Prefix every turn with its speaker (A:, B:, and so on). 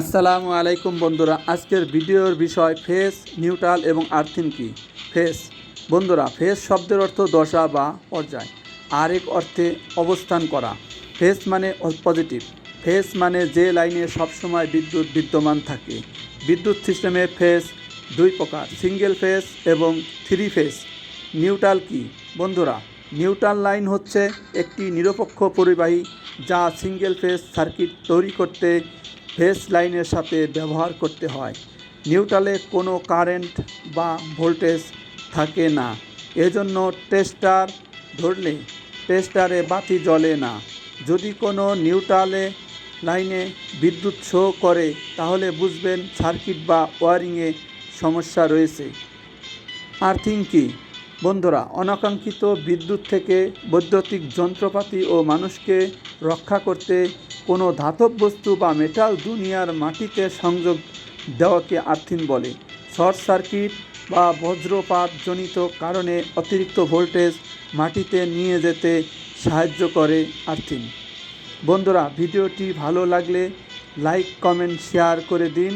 A: আসসালামু আলাইকুম বন্ধুরা, আজকের ভিডিওর বিষয় ফেস, নিউট্রাল এবং আর্থিন কি? ফেস। বন্ধুরা, ফেস শব্দের অর্থ দশা বা পর্যায়। আরেক অর্থে অবস্থান করা। ফেস মানে পজিটিভ ফেস মানে যে লাইনে সবসময় বিদ্যুৎ বিদ্যমান থাকে। বিদ্যুৎ সিস্টেমে ফেস দুই প্রকার, সিঙ্গেল ফেস এবং থ্রি ফেস। নিউট্রাল কি? বন্ধুরা, নিউট্রাল লাইন হচ্ছে একটি নিরপেক্ষ পরিবাহী যা সিঙ্গেল ফেস সার্কিট তৈরি করতে ফেস লাইনের সাথে ব্যবহার করতে হয়। নিউট্রালে কোনো কারেন্ট বা ভোল্টেজ থাকে না। এজন্য টেস্টার ধরলে টেস্টারে বাতি জ্বলে না। যদি কোনো নিউট্রালে লাইনে বিদ্যুৎ শো করে, তাহলে বুঝবেন সার্কিট বা ওয়ারিংয়ে সমস্যা রয়েছে। আর্থিং কি? বন্ধুরা, অনাকাঙ্ক্ষিত বিদ্যুৎ থেকে বৈদ্যুতিক যন্ত্রপাতি ও মানুষকে রক্ষা করতে কোনো ধাতব বস্তু বা মেটাল দুনিয়ার মাটিতে সংযোগ দেওয়াকে আর্থিন বলে। শর্ট সার্কিট বা বজ্রপাতজনিত কারণে অতিরিক্ত ভোল্টেজ মাটিতে নিয়ে যেতে সাহায্য করে আর্থিন। বন্ধুরা, ভিডিওটি ভালো লাগলে লাইক কমেন্ট শেয়ার করে দিন।